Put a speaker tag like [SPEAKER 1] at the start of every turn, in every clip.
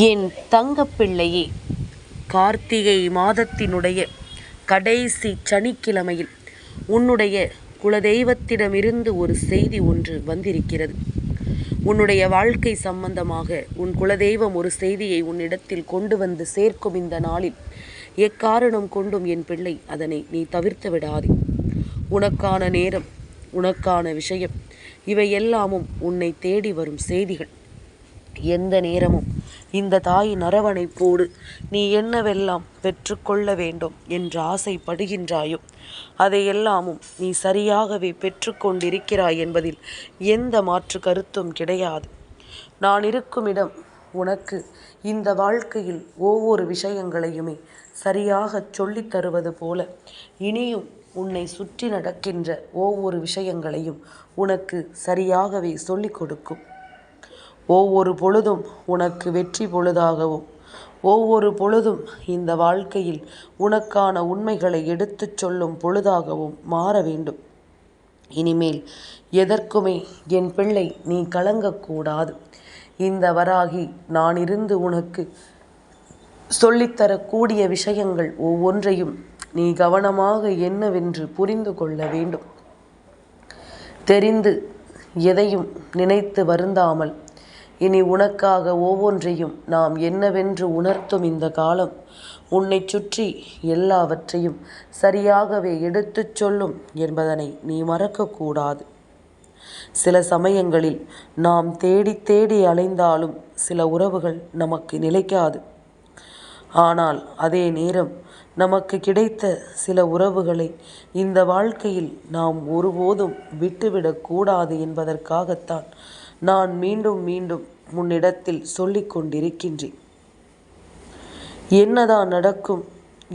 [SPEAKER 1] என் தங்கப்பிள்ளையே கார்த்திகை மாதத்தினுடைய கடைசி சனிக்கிழமையில் உன்னுடைய குலதெய்வத்திடமிருந்து ஒரு செய்தி ஒன்று வந்திருக்கிறது. உன்னுடைய வாழ்க்கை சம்பந்தமாக உன் குலதெய்வம் ஒரு செய்தியை உன்னிடத்தில் கொண்டு வந்து சேர்க்கும் இந்த நாளில் எக்காரணம் கொண்டும் என் பிள்ளை அதனை நீ தவிர்த்து விடாதே. உனக்கான நேரம் உனக்கான விஷயம் இவை எல்லாமும் உன்னை தேடி வரும் செய்திகள். எந்த நேரமும். இந்த தாயின் அரவணைப்போடு நீ என்னவெல்லாம் பெற்றுக்கொள்ள வேண்டும் என்று ஆசைப்படுகின்றாயோ அதையெல்லாமும் நீ சரியாகவே பெற்றுக்கொண்டிருக்கிறாய் என்பதில் எந்த மாற்று கருத்தும் கிடையாது. நான் இருக்கும் இடம் உனக்கு இந்த வாழ்க்கையில் ஒவ்வொரு விஷயங்களையுமே சரியாகச் சொல்லித் தருவது போல இனியும் உன்னை சுற்றி நடக்கின்ற ஒவ்வொரு விஷயங்களையும் உனக்கு சரியாகவே சொல்லிக் கொடுக்கும். ஒவ்வொரு பொழுதும் உனக்கு வெற்றி பொழுதாகவும். ஒவ்வொரு பொழுதும் இந்த வாழ்க்கையில் உனக்கான உண்மைகளை எடுத்துச் சொல்லும் பொழுதாகவும் மாற வேண்டும். இனிமேல் எதற்குமே என் பிள்ளை நீ கலங்கக்கூடாது. இந்த வராகி நான் இருந்து உனக்கு சொல்லித்தரக்கூடிய விஷயங்கள் ஒவ்வொன்றையும் நீ கவனமாக என்னவென்று புரிந்து கொள்ள வேண்டும். தெரிந்து எதையும் நினைத்து வருந்தாமல் இனி உனக்காக ஒவ்வொன்றையும் நாம் என்னவென்று உணர்த்தும் இந்த காலம். உன்னை சுற்றி எல்லாவற்றையும் சரியாகவே எடுத்துச் சொல்லும் என்பதனை நீ மறக்கக்கூடாது. சில சமயங்களில் நாம் தேடி தேடி அலைந்தாலும் சில உறவுகள் நமக்கு நிலைக்காது. ஆனால் அதே நேரம் நமக்கு கிடைத்த சில உறவுகளை இந்த வாழ்க்கையில் நாம் ஒருபோதும் விட்டுவிடக்கூடாது என்பதற்காகத்தான் நான் மீண்டும் மீண்டும் உன்னிடத்தில் சொல்லிக் கொண்டிருக்கின்றேன். என்னதான் நடக்கும்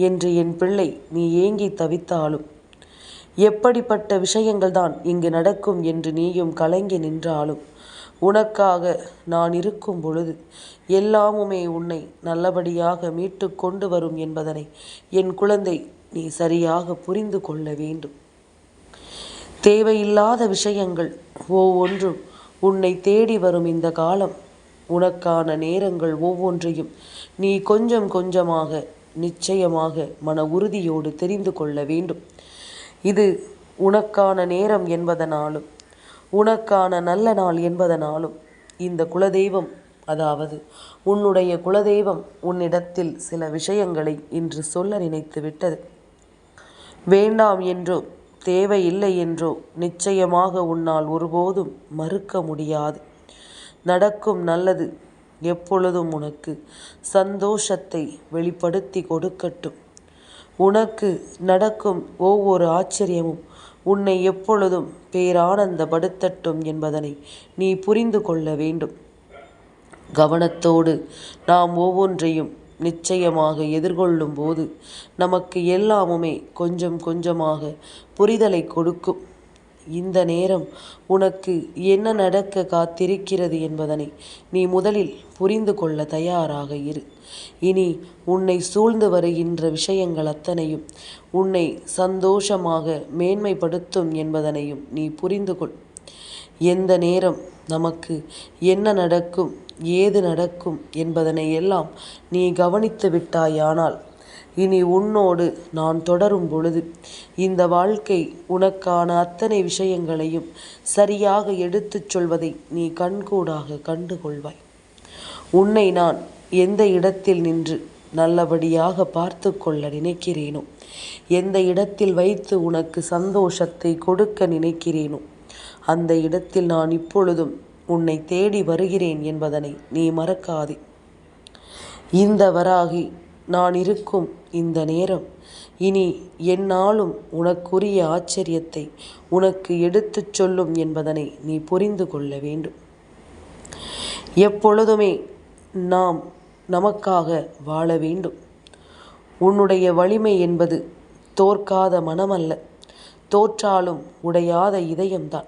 [SPEAKER 1] என்று என் பிள்ளை நீ ஏங்கி தவித்தாலும் எப்படிப்பட்ட விஷயங்கள் தான் இங்கு நடக்கும் என்று நீயும் கலங்கி நின்றாலும் உனக்காக நான் இருக்கும் பொழுது எல்லாமுமே உன்னை நல்லபடியாக மீட்டு கொண்டு வரும் என்பதனை என் குழந்தை நீ சரியாக புரிந்து கொள்ள வேண்டும். தேவையில்லாத விஷயங்கள் ஒவ்வொன்றும் உன்னை தேடி வரும் இந்த காலம். உனக்கான நேரங்கள் ஒவ்வொன்றையும் நீ கொஞ்சம் கொஞ்சமாக நிச்சயமாக மன உறுதியோடு தெரிந்து கொள்ள வேண்டும். இது உனக்கான நேரம் என்பதனாலும் உனக்கான நல்ல நாள் என்பதனாலும் இந்த குலதெய்வம் அதாவது உன்னுடைய குலதெய்வம் உன்னிடத்தில் சில விஷயங்களை இன்று சொல்ல நினைத்து விட்டது வேண்டாம் என்றோ தேவையில்லை என்றோ நிச்சயமாக உன்னால் ஒருபோதும் மறுக்க முடியாது. நடக்கும் நல்லது எப்பொழுதும் உனக்கு சந்தோஷத்தை வெளிப்படுத்தி கொடுக்கட்டும். உனக்கு நடக்கும் ஒவ்வொரு ஆச்சரியமும் உன்னை எப்பொழுதும் பேரானந்தப்படுத்தட்டும் என்பதனை நீ புரிந்து கொள்ள வேண்டும். கவனத்தோடு நாம் ஒவ்வொன்றையும் நிச்சயமாக எதிர்கொள்ளும் போது நமக்கு எல்லாமுமே கொஞ்சம் கொஞ்சமாக புரிதலை கொடுக்கும். இந்த நேரம் உனக்கு என்ன நடக்க காத்திருக்கிறது என்பதனை நீ முதலில் புரிந்து கொள்ள தயாராக இரு. இனி உன்னை சூழ்ந்து வருகின்ற விஷயங்கள் அத்தனையும் உன்னை சந்தோஷமாக மேன்மைப்படுத்தும் என்பதனையும் நீ புரிந்து கொள். எந்த நேரம் நமக்கு என்ன நடக்கும் ஏது நடக்கும் என்பதனை எல்லாம் நீ கவனித்து விட்டாயானால் இனி உன்னோடு நான் தொடரும் பொழுது இந்த வாழ்க்கை உனக்கான அத்தனை விஷயங்களையும் சரியாக எடுத்துச் சொல்வதை நீ கண்கூடாக கண்டுகொள்வாய். உன்னை நான் எந்த இடத்தில் நின்று நல்லபடியாக பார்த்து கொள்ள நினைக்கிறேனோ எந்த இடத்தில் வைத்து உனக்கு சந்தோஷத்தை கொடுக்க நினைக்கிறேனோ அந்த இடத்தில் நான் இப்பொழுதும் உன்னை தேடி வருகிறேன் என்பதனை நீ மறக்காதே. இந்த வராகி நான் இருக்கும் இந்த நேரம் இனி என்னாலும் உனக்குரிய ஆச்சரியத்தை உனக்கு எடுத்துச் சொல்லும் என்பதனை நீ புரிந்து கொள்ள வேண்டும். எப்பொழுதுமே நாம் நமக்காக வாழ வேண்டும். உன்னுடைய வலிமை என்பது தோற்காத மனமல்ல தோற்றாலும் உடையாத இதயம்தான்.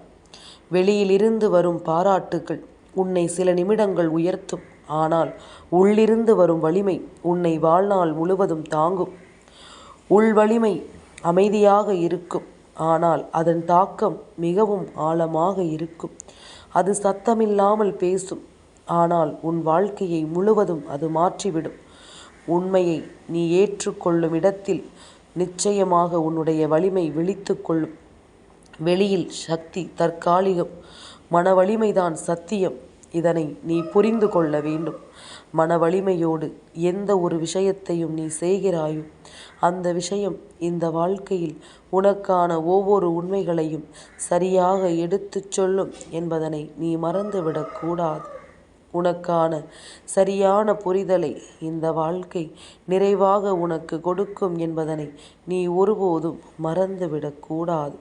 [SPEAKER 1] வெளியிலிருந்து வரும் பாராட்டுகள் உன்னை சில நிமிடங்கள் உயர்த்தும். ஆனால் உள்ளிருந்து வரும் வலிமை உன்னை வாழ்நாள் முழுவதும் தாங்கும். உள் வலிமை அமைதியாக இருக்கும். ஆனால் அதன் தாக்கம் மிகவும் ஆழமாக இருக்கும். அது சத்தமில்லாமல் பேசும். ஆனால் உன் வாழ்க்கையை முழுவதும் அது மாற்றிவிடும். உண்மையை நீ ஏற்றுக்கொள்ளும் இடத்தில் நிச்சயமாக உன்னுடைய வலிமை விழித்து கொள்ளும். வெளியில் சக்தி தற்காலிகம். மன வலிமைதான் சத்தியம். இதனை நீ புரிந்து கொள்ள வேண்டும். மன வலிமையோடு எந்த ஒரு விஷயத்தையும் நீ செய்கிறாயோ அந்த விஷயம் இந்த வாழ்க்கையில் உனக்கான ஒவ்வொரு உண்மைகளையும் சரியாக எடுத்துச் சொல்லும் என்பதனை நீ மறந்துவிடக்கூடாது உனக்கான சரியான புரிதலை இந்த வாழ்க்கை நிறைவாக உனக்கு கொடுக்கும் என்பதனை நீ ஒருபோதும் மறந்துவிடக்கூடாது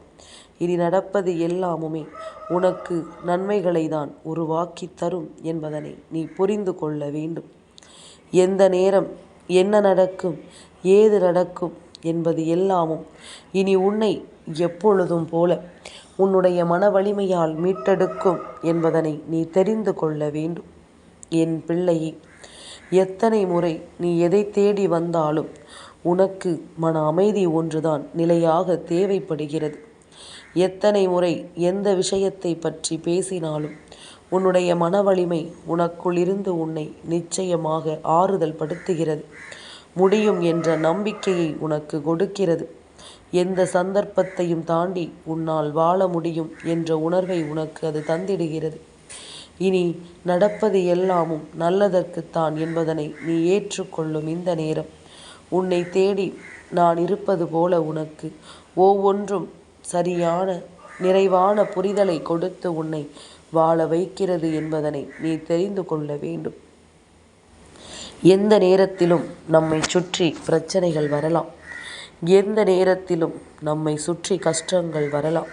[SPEAKER 1] இனி நடப்பது எல்லாமுமே உனக்கு நன்மைகளை தான் உருவாக்கி தரும் என்பதனை நீ புரிந்து கொள்ள வேண்டும். எந்த நேரம் என்ன நடக்கும் ஏது நடக்கும் என்பது எல்லாமும் இனி உன்னை எப்பொழுதும் போல உன்னுடைய மன வலிமையால் மீட்டெடுக்கும் என்பதனை நீ தெரிந்து கொள்ள வேண்டும். என் பிள்ளையே எத்தனை முறை நீ எதை தேடி வந்தாலும் உனக்கு மன அமைதி ஒன்றுதான் நிலையாக தேவைப்படுகிறது. எத்தனை முறை எந்த விஷயத்தை பற்றி பேசினாலும் உன்னுடைய மன வலிமை உனக்குள் இருந்து உன்னை நிச்சயமாக ஆறுதல் படுத்துகிறது முடியும் என்ற நம்பிக்கையை உனக்கு கொடுக்கிறது. எந்த சந்தர்ப்பத்தையும் தாண்டி உன்னால் வாழ முடியும் என்ற உணர்வை உனக்கு அது தந்திடுகிறது. இனி நடப்பது எல்லாமும் நல்லதற்குத்தான் என்பதனை நீ ஏற்றுக்கொள்ளும் இந்த நேரம். உன்னை தேடி நான் இருப்பது போல உனக்கு. ஒவ்வொன்றும் சரியான நிறைவான புரிதலை கொடுத்து உன்னை வாழ வைக்கிறது என்பதனை நீ தெரிந்து கொள்ள வேண்டும். எந்த நேரத்திலும் நம்மை சுற்றி பிரச்சனைகள் வரலாம். எந்த நேரத்திலும் நம்மை சுற்றி கஷ்டங்கள் வரலாம்.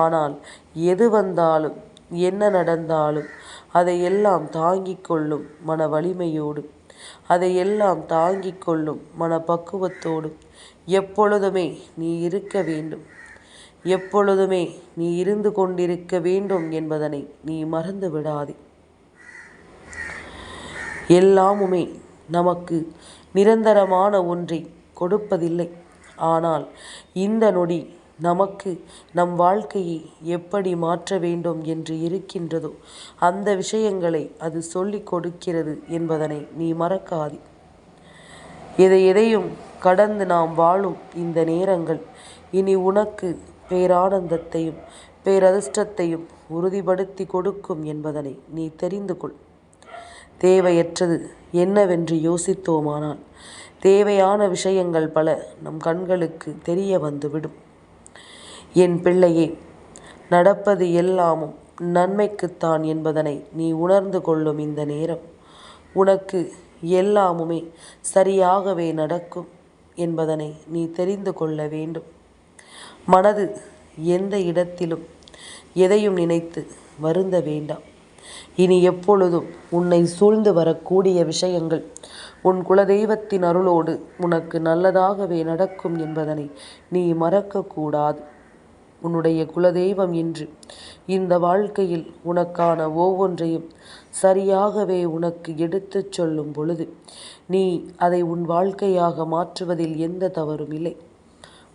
[SPEAKER 1] ஆனால் எது வந்தாலும் என்ன நடந்தாலும் அதையெல்லாம் தாங்கிக் கொள்ளும் மன வலிமையோடு அதையெல்லாம் தாங்கிக் கொள்ளும் மன பக்குவத்தோடும் எப்பொழுதுமே நீ இருக்க வேண்டும். எப்பொழுதுமே நீ இருந்து கொண்டிருக்க வேண்டும் என்பதனை நீ மறந்து விடாதே. எல்லாமுமே நமக்கு நிரந்தரமான ஒன்றை கொடுப்பதில்லை. ஆனால் இந்த நொடி நமக்கு நம் வாழ்க்கையை எப்படி மாற்ற வேண்டும் என்று இருக்கின்றதோ அந்த விஷயங்களை அது சொல்லிக் கொடுக்கிறது என்பதனை நீ மறக்காதே. எதை எதையும் கடந்து நாம் வாழும் இந்த நேரங்கள் இனி உனக்கு பேரானந்தத்தையும் பேரதிர்ஷ்டத்தையும் உறுதிப்படுத்தி கொடுக்கும் என்பதனை நீ தெரிந்து கொள். தேவையற்றது என்னவென்று யோசித்தோமானால் தேவையான விஷயங்கள் பல நம் கண்களுக்கு தெரிய வந்துவிடும். என் பிள்ளையே நடப்பது எல்லாமும் நன்மைக்குத்தான் என்பதனை நீ உணர்ந்து கொள்ளும் இந்த நேரம். உனக்கு எல்லாமுமே சரியாகவே நடக்கும் என்பதனை நீ தெரிந்து கொள்ள வேண்டும். மனது எந்த இடத்திலும் எதையும் நினைத்து வருந்த வேண்டாம். இனி எப்பொழுதும் உன்னை சூழ்ந்து வரக்கூடிய விஷயங்கள் உன் குலதெய்வத்தின் அருளோடு உனக்கு நல்லதாகவே நடக்கும் என்பதனை நீ மறக்கக்கூடாது. உன்னுடைய குலதெய்வம் என்று இந்த வாழ்க்கையில் உனக்கான ஒவ்வொன்றையும் சரியாகவே உனக்கு எடுத்துச் சொல்லும் பொழுது நீ அதை உன் வாழ்க்கையாக மாற்றுவதில் எந்த தவறும் இல்லை.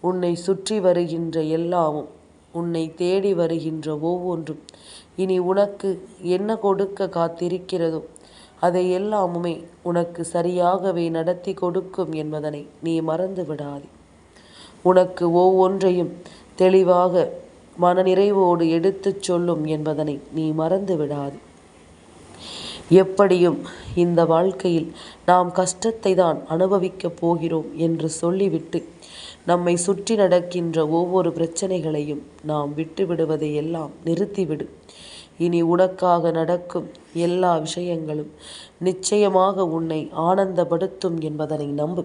[SPEAKER 1] உன்னை சுற்றி வருகின்ற எல்லாமும் உன்னை தேடி வருகின்ற ஒவ்வொன்றும். இனி உனக்கு என்ன கொடுக்க காத்திருக்கிறதோ அதை எல்லாமுமே உனக்கு சரியாகவே நடத்தி கொடுக்கும் என்பதனை நீ மறந்து விடாதே உனக்கு ஒவ்வொன்றையும் தெளிவாக மனநிறைவோடு எடுத்துச் சொல்லும் என்பதனை நீ மறந்து விடாதே எப்படியும் இந்த வாழ்க்கையில் நாம் கஷ்டத்தை தான் அனுபவிக்கப் போகிறோம் என்று சொல்லிவிட்டு நம்மை சுற்றி நடக்கின்ற ஒவ்வொரு பிரச்சனைகளையும் நாம் விட்டுவிடுவதை எல்லாம் நிறுத்திவிடு. இனி உனக்காக நடக்கும் எல்லா விஷயங்களும் நிச்சயமாக உன்னை ஆனந்தப்படுத்தும் என்பதனை நம்பு.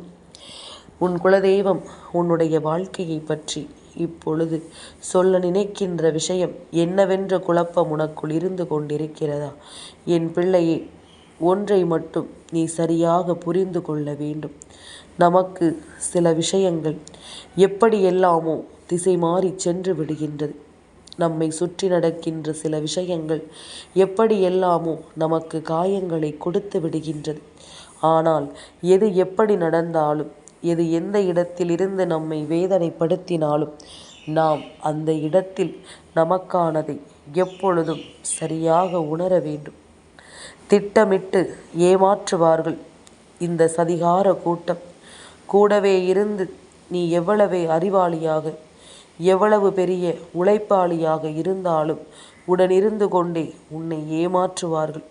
[SPEAKER 1] உன் குலதெய்வம் உன்னுடைய வாழ்க்கையை பற்றி இப்பொழுது சொல்ல நினைக்கின்ற விஷயம் என்னவென்ற குழப்பம் உனக்குள் இருந்து கொண்டிருக்கிறதா? என் பிள்ளையை ஒன்றை மட்டும் நீ சரியாக புரிந்து கொள்ள வேண்டும். நமக்கு சில விஷயங்கள் எப்படியெல்லாமோ திசை மாறி சென்று விடுகின்றது. நம்மை சுற்றி நடக்கின்ற சில விஷயங்கள் எப்படியெல்லாமோ நமக்கு காயங்களை கொடுத்து விடுகின்றது. ஆனால் எது எப்படி நடந்தாலும் எது எந்த இடத்தில் இருந்து நம்மை வேதனைப்படுத்தினாலும் நாம் அந்த இடத்தில் நமக்கானதை எப்பொழுதும் சரியாக உணர வேண்டும். திட்டமிட்டு ஏமாற்றுவார்கள் இந்த சதிகார கூட்டம். கூடவே இருந்து நீ எவ்வளவே அறிவாளியாக எவ்வளவு பெரிய உழைப்பாளியாக இருந்தாலும் உடனிருந்து கொண்டே உன்னை ஏமாற்றுவார்கள்.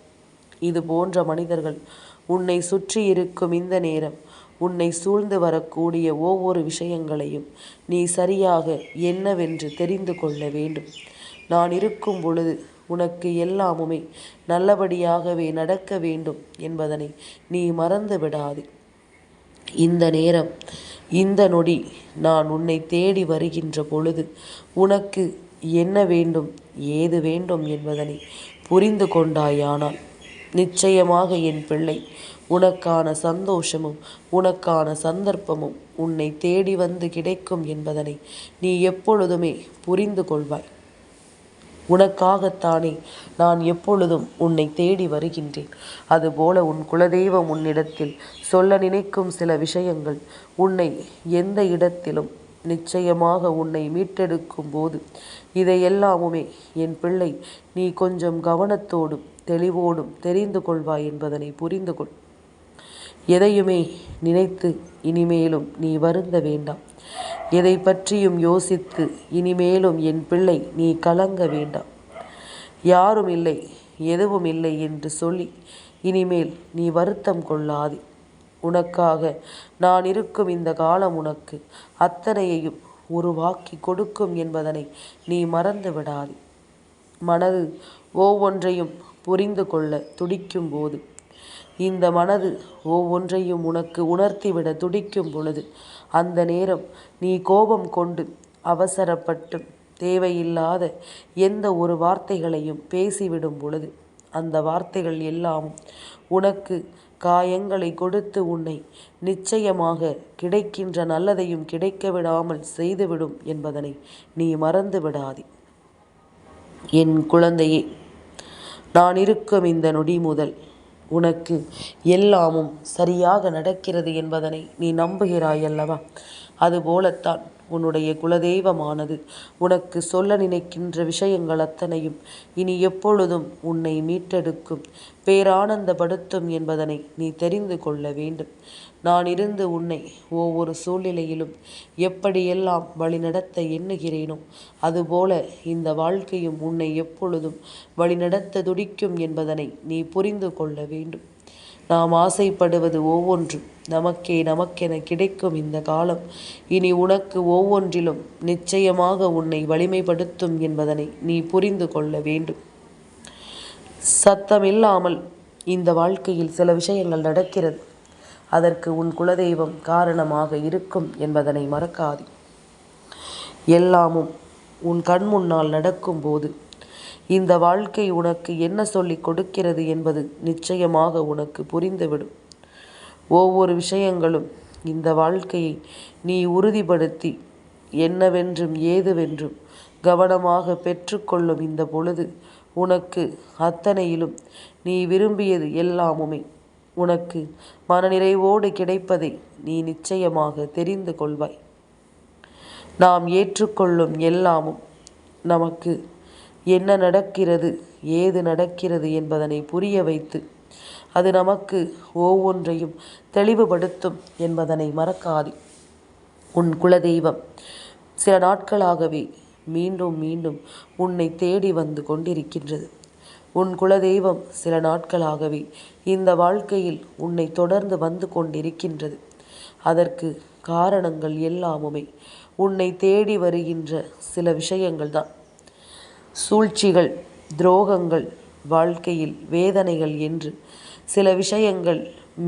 [SPEAKER 1] இது போன்ற மனிதர்கள் உன்னை சுற்றி இருக்கும் இந்த நேரம் உன்னை சூழ்ந்து வரக்கூடிய ஒவ்வொரு விஷயங்களையும் நீ சரியாக என்னவென்று தெரிந்து கொள்ள வேண்டும். நான் இருக்கும் பொழுது உனக்கு எல்லாமுமே நல்லபடியாகவே நடக்க வேண்டும் என்பதனை நீ மறந்து விடாதே. இந்த நேரம் இந்த நொடி நான் உன்னை தேடி வருகின்ற பொழுது உனக்கு என்ன வேண்டும் ஏது வேண்டும் என்பதனை புரிந்து கொண்டாயானால் நிச்சயமாக என் பிள்ளை உனக்கான சந்தோஷமும் உனக்கான சந்தர்ப்பமும் உன்னை தேடி வந்து கிடைக்கும் என்பதனை நீ எப்பொழுதுமே புரிந்து கொள்வாய். உனக்காகத்தானே நான் எப்பொழுதும் உன்னை தேடி வருகின்றேன். அதுபோல உன் குலதெய்வம் உன்னிடத்தில் சொல்ல நினைக்கும் சில விஷயங்கள் உன்னை எந்த இடத்திலும் நிச்சயமாக உன்னை மீட்டெடுக்கும் போது இதையெல்லாமுமே என் பிள்ளை நீ கொஞ்சம் கவனத்தோடும் தெளிவோடும் தெரிந்து கொள்வாய் என்பதனை புரிந்து கொள். எதையுமே நினைத்து இனிமேலும் நீ வருந்த வேண்டாம். எதை பற்றியும் யோசித்து இனிமேலும் என் பிள்ளை நீ கலங்க வேண்டாம். யாரும் இல்லை எதுவும் இல்லை என்று சொல்லி இனிமேல் நீ வருத்தம் கொள்ளாதே. உனக்காக நான் இருக்கும் இந்த காலம் உனக்கு அத்தனையையும் உருவாக்கி கொடுக்கும் என்பதனை நீ மறந்து விடாதே. மனது ஒவ்வொன்றையும் புரிந்து கொள்ள துடிக்கும் போது இந்த மனது ஒவ்வொன்றையும் உனக்கு உணர்த்திவிட துடிக்கும் பொழுது அந்த நேரம் நீ கோபம் கொண்டு அவசரப்பட்டு தேவையில்லாத எந்த ஒரு வார்த்தைகளையும் பேசிவிடும் பொழுது அந்த வார்த்தைகள் எல்லாம் உனக்கு காயங்களை கொடுத்து உன்னை நிச்சயமாக கிடைக்கின்ற நல்லதையும் கிடைக்க விடாமல் செய்துவிடும் என்பதனை நீ மறந்து விடாதே. என் குழந்தையே நான் இருக்கும் இந்த நொடி முதல் உனக்கு எல்லாமும் சரியாக நடக்கிறது என்பதனை நீ நம்புகிறாய் அல்லவா? அதுபோலத்தான் உன்னுடைய குலதெய்வமானது. உனக்கு சொல்ல நினைக்கின்ற விஷயங்கள் அத்தனையும் இனி எப்பொழுதும் உன்னை மீட்டெடுக்கும். பேரானந்தப்படுத்தும் என்பதனை நீ தெரிந்து கொள்ள வேண்டும். நான் இருந்து உன்னை ஒவ்வொரு சூழ்நிலையிலும் எப்படியெல்லாம் வழிநடத்த எண்ணுகிறேனோ அதுபோல இந்த வாழ்க்கையும் உன்னை எப்பொழுதும் வழிநடத்த துடிக்கும் என்பதனை நீ புரிந்து கொள்ள வேண்டும். நாம் ஆசைப்படுவது ஒவ்வொன்றும். நமக்கே நமக்கென கிடைக்கும் இந்த காலம். இனி உனக்கு ஒவ்வொன்றிலும் நிச்சயமாக உன்னை வலிமைப்படுத்தும் என்பதனை நீ புரிந்து கொள்ள வேண்டும். சத்தமில்லாமல் இந்த வாழ்க்கையில் சில விஷயங்கள் நடக்கிறது. அதற்கு உன் குலதெய்வம் காரணமாக இருக்கும் என்பதனை மறக்காது. எல்லாமும் உன் கண் முன்னால் நடக்கும்போது இந்த வாழ்க்கை உனக்கு என்ன சொல்லிக் கொடுக்கிறது என்பது நிச்சயமாக உனக்கு புரிந்துவிடும். ஒவ்வொரு விஷயங்களும் இந்த வாழ்க்கையை நீ உறுதிப்படுத்தி என்னவென்றும் ஏதுவென்றும் கவனமாக பெற்றுக்கொள்ளும் இந்த பொழுது உனக்கு அத்தனையிலும் நீ விரும்பியது எல்லாமுமே. உனக்கு மனநிறைவோடு கிடைப்பதை நீ நிச்சயமாக தெரிந்து கொள்வாய். நாம் ஏற்றுக்கொள்ளும் எல்லாமும் நமக்கு என்ன நடக்கிறது? ஏது நடக்கிறது என்பதனை புரிய வைத்து அது நமக்கு ஒவ்வொன்றையும் தெளிவுபடுத்தும் என்பதனை மறக்காது. உன் குலதெய்வம் சில நாட்களாகவே மீண்டும் மீண்டும் உன்னை தேடி வந்து கொண்டிருக்கின்றது. உன் குலதெய்வம் சில நாட்களாகவே இந்த வாழ்க்கையில் உன்னை தொடர்ந்து வந்து கொண்டிருக்கின்றது. அதற்கு காரணங்கள் எல்லாமுமே உன்னை தேடி வருகின்ற சில விஷயங்கள் தான் சூழ்ச்சிகள் துரோகங்கள் வாழ்க்கையில் வேதனைகள் என்று சில விஷயங்கள்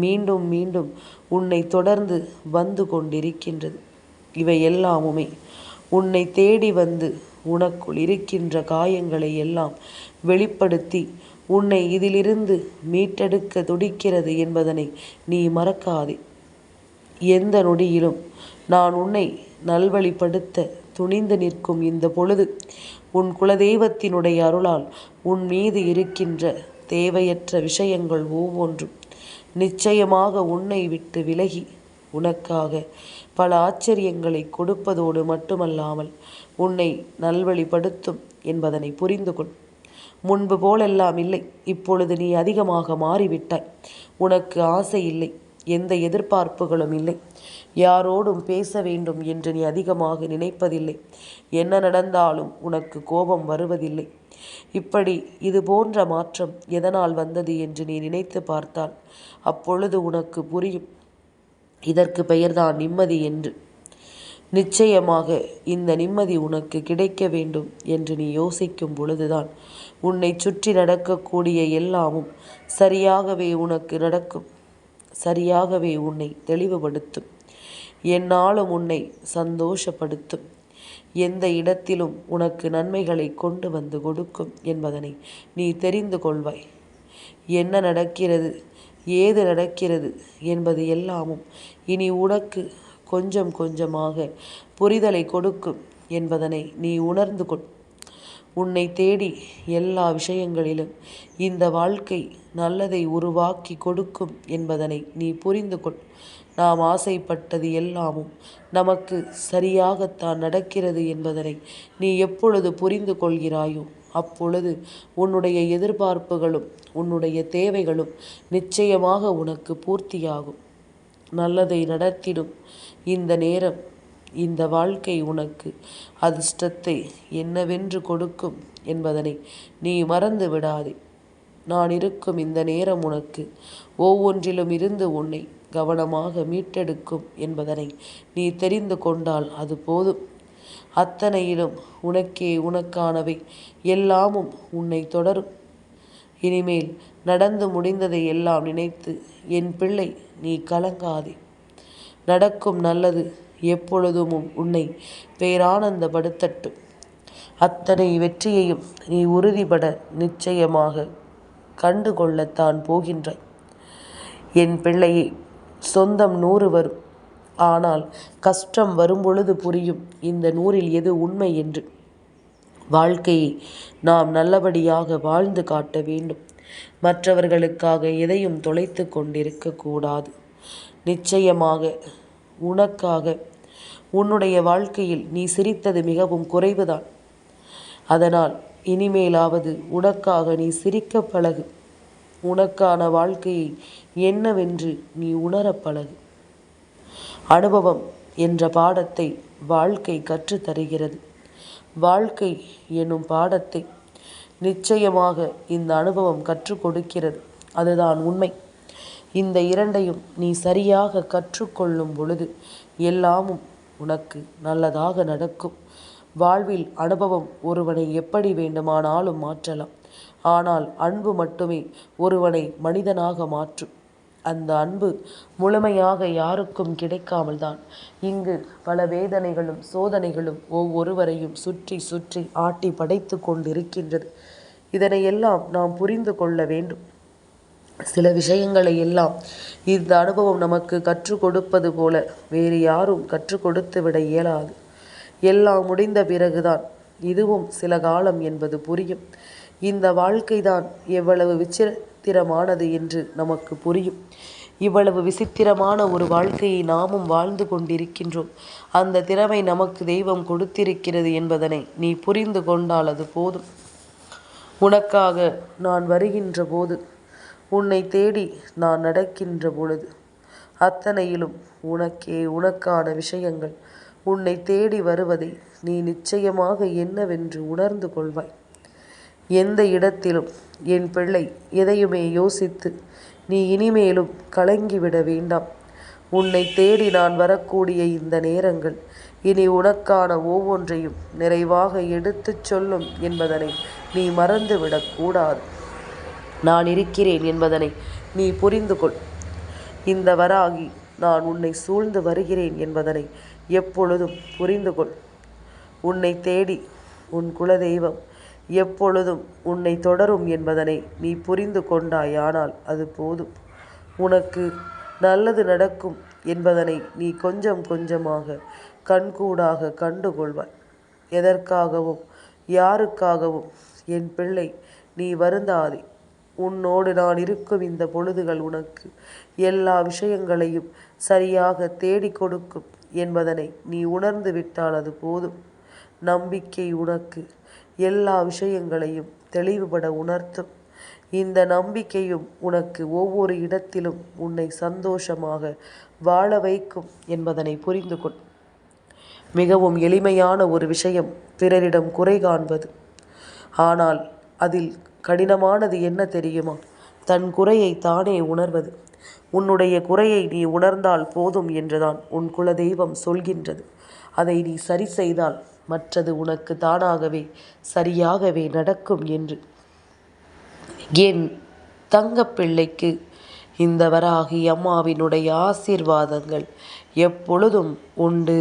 [SPEAKER 1] மீண்டும் மீண்டும் உன்னை தொடர்ந்து வந்து கொண்டிருக்கின்றது. இவை எல்லாமுமே உன்னை தேடி வந்து உனக்குள் இருக்கின்ற காயங்களை எல்லாம் வெளிப்படுத்தி உன்னை இதிலிருந்து மீட்டெடுக்க துடிக்கிறது என்பதனை நீ மறக்காதே. எந்த நொடியிலும் நான் உன்னை நல்வழிப்படுத்த துணிந்து நிற்கும் இந்த பொழுது உன் குலதெய்வத்தினுடைய அருளால் உன் மீது இருக்கின்ற தேவையற்ற விஷயங்கள் ஒவ்வொன்றும் நிச்சயமாக உன்னை விட்டு விலகி உனக்காக பல ஆச்சரியங்களை கொடுப்பதோடு மட்டுமல்லாமல் உன்னை நல்வழிப்படுத்தும் என்பதனை புரிந்து கொள். முன்பு போலெல்லாம் இல்லை. இப்பொழுது நீ அதிகமாக மாறிவிட்டாய். உனக்கு ஆசை இல்லை. எந்த எதிர்பார்ப்புகளும் இல்லை. யாரோடும் பேச வேண்டும் என்று நீ அதிகமாக நினைப்பதில்லை. என்ன நடந்தாலும் உனக்கு கோபம் வருவதில்லை. இப்படி இது போன்ற மாற்றம் எதனால் வந்தது என்று நீ நினைத்து பார்த்தால் அப்பொழுது உனக்கு புரியும். இதற்கு பெயர்தான் நிம்மதி என்று. நிச்சயமாக இந்த நிம்மதி உனக்கு கிடைக்க வேண்டும் என்று நீ யோசிக்கும் பொழுதுதான் உன்னை சுற்றி நடக்கக்கூடிய எல்லாமும் சரியாகவே உனக்கு நடக்கும். சரியாகவே உன்னை தெளிவுபடுத்தும். என்னாலும் உன்னை சந்தோஷப்படுத்தும். எந்த இடத்திலும் உனக்கு நன்மைகளை கொண்டு வந்து கொடுக்கும் என்பதனை நீ தெரிந்து கொள்வாய். என்ன நடக்கிறது ஏது நடக்கிறது என்பது எல்லாமும் இனி உனக்கு கொஞ்சம் கொஞ்சமாக புரிதலை கொடுக்கும் என்பதனை நீ உணர்ந்து கொள். உன்னை தேடி எல்லா விஷயங்களிலும் இந்த வாழ்க்கை நல்லதை உருவாக்கி கொடுக்கும் என்பதனை நீ புரிந்து கொள். நாம் ஆசைப்பட்டது எல்லாமும் நமக்கு சரியாகத்தான் நடக்கிறது என்பதனை நீ எப்பொழுது புரிந்து கொள்கிறாயோ அப்பொழுது உன்னுடைய எதிர்பார்ப்புகளும் உன்னுடைய தேவைகளும் நிச்சயமாக உனக்கு பூர்த்தியாகும். நல்லதை நடத்திடும் இந்த நேரம் இந்த வாழ்க்கை உனக்கு அதிர்ஷ்டத்தை என்னவென்று கொடுக்கும் என்பதனை நீ மறந்து விடாதே. நான் இருக்கும் இந்த நேரம் உனக்கு ஒவ்வொன்றிலும் இருந்து உன்னை கவனமாக மீட்டெடுக்கும் என்பதனை நீ தெரிந்து கொண்டால் அது போதும். அத்தனையிலும் உனக்கே உனக்கானவை எல்லாமும் உன்னை தொடரும். இனிமேல் நடந்து முடிந்ததை எல்லாம் நினைத்து என் பிள்ளை நீ கலங்காதே. நடக்கும் நல்லது எப்பொழுதும் உன்னை பேரானந்தப்படுத்தட்டும். அத்தனை வெற்றியையும் நீ உறுதிபட நிச்சயமாக கண்டுகொள்ளத்தான் போகின்றாய். என் பிள்ளையை சொந்தம் நூறு வரும். ஆனால் கஷ்டம் வரும்பொழுது புரியும் இந்த நூறில் எது உண்மை என்று. வாழ்க்கையை நாம் நல்லபடியாக வாழ்ந்து காட்ட வேண்டும். மற்றவர்களுக்காக எதையும் தொலைத்து கொண்டிருக்கக்கூடாது நிச்சயமாக உனக்காக. உன்னுடைய வாழ்க்கையில் நீ சிரித்தது மிகவும் குறைவுதான். அதனால் இனிமேலாவது உனக்காக நீ சிரிக்க பழகு. உனக்கான வாழ்க்கையை என்னவென்று நீ உணர பழகு. அனுபவம் என்ற பாடத்தை வாழ்க்கை கற்றுத் தருகிறது. வாழ்க்கை எனும் பாடத்தை நிச்சயமாக இந்த அனுபவம் கற்றுக் கொடுக்கிறது. அதுதான் உண்மை. இந்த இரண்டையும் நீ சரியாக கற்றுக்கொள்ளும் பொழுது எல்லாமும் உனக்கு நல்லதாக நடக்கும். வாழ்வில் அனுபவம் ஒருவனை எப்படி வேண்டுமானாலும் மாற்றலாம். ஆனால் அன்பு மட்டுமே ஒருவனை மனிதனாக மாற்றும் அந்த அன்பு முழுமையாக யாருக்கும் கிடைக்காமல் தான் இங்கு பல வேதனைகளும் சோதனைகளும் ஒவ்வொருவரையும் சுற்றி சுற்றி ஆட்டி படைத்து கொண்டிருக்கின்றது. இதனையெல்லாம் நாம் புரிந்து கொள்ள வேண்டும். சில விஷயங்களை எல்லாம் இந்த அனுபவம் நமக்கு கற்றுக் கொடுப்பது போல வேறு யாரும் கற்றுக் கொடுத்து விட இயலாது. எல்லாம் முடிந்த பிறகுதான் இதுவும் சில காலம் என்பது புரியும். இந்த வாழ்க்கைதான் எவ்வளவு விசித்திரமானது என்று நமக்கு புரியும். இவ்வளவு விசித்திரமான ஒரு வாழ்க்கையை நாமும் வாழ்ந்து கொண்டிருக்கின்றோம். அந்த திறமை நமக்கு தெய்வம் கொடுத்திருக்கிறது என்பதனை நீ புரிந்து கொண்டால் அது போதும். உனக்காக நான் வருகின்ற போது உன்னை தேடி நான் நடக்கின்ற பொழுது அத்தனையிலும் உனக்கே உனக்கான விஷயங்கள். உன்னை தேடி வருவதை நீ நிச்சயமாக என்னவென்று உணர்ந்து கொள்வாய். எந்த இடத்திலும் என் பிள்ளை எதையுமே யோசித்து நீ இனிமேலும் கலங்கிவிட வேண்டாம். உன்னை தேடி நான் வரக்கூடிய இந்த நேரங்கள் இனி உனக்கான ஒவ்வொன்றையும் நிறைவாக எடுத்துச் சொல்லும் என்பதனை நீ மறந்துவிடக்கூடாது நான் இருக்கிறேன் என்பதனை நீ புரிந்து கொள். இந்த வராகி நான் உன்னை சூழ்ந்து வருகிறேன் என்பதனை எப்பொழுதும் புரிந்து கொள். உன்னை தேடி உன் குலதெய்வம் எப்பொழுதும் உன்னை தொடரும் என்பதனை நீ புரிந்து கொண்டாயானால் அது போதும். உனக்கு நல்லது நடக்கும் என்பதனை நீ கொஞ்சம் கொஞ்சமாக கண்கூடாக கண்டுகொள்வாய். எதற்காகவும் யாருக்காகவும் என் பிள்ளை நீ வருந்தாதே. உன்னோடு நான் இருக்கும் இந்த பொழுதுகள் உனக்கு எல்லா விஷயங்களையும் சரியாக தேடி கொடுக்கும் என்பதனை நீ உணர்ந்து விட்டால் அது போதும். நம்பிக்கை உனக்கு எல்லா விஷயங்களையும் தெளிவுபட உணர்த்தும். இந்த நம்பிக்கையும் உனக்கு ஒவ்வொரு இடத்திலும் உன்னை சந்தோஷமாக வாழ வைக்கும் என்பதனை புரிந்து கொள் மிகவும் எளிமையான ஒரு விஷயம் பிறரிடம் குறை காண்பது. ஆனால் அதில் கடினமானது என்ன தெரியுமா? தன் குறையை தானே உணர்வது. உன்னுடைய குறையை நீ உணர்ந்தால் போதும் என்றுதான் உன் குலதெய்வம் சொல்கின்றது. அதை நீ சரி செய்தால் மற்றது உனக்கு தானாகவே சரியாகவே நடக்கும் என்று. என் தங்கப்பிள்ளைக்கு இந்த வராகி அம்மாவினுடைய ஆசீர்வாதங்கள் எப்பொழுதும் உண்டு.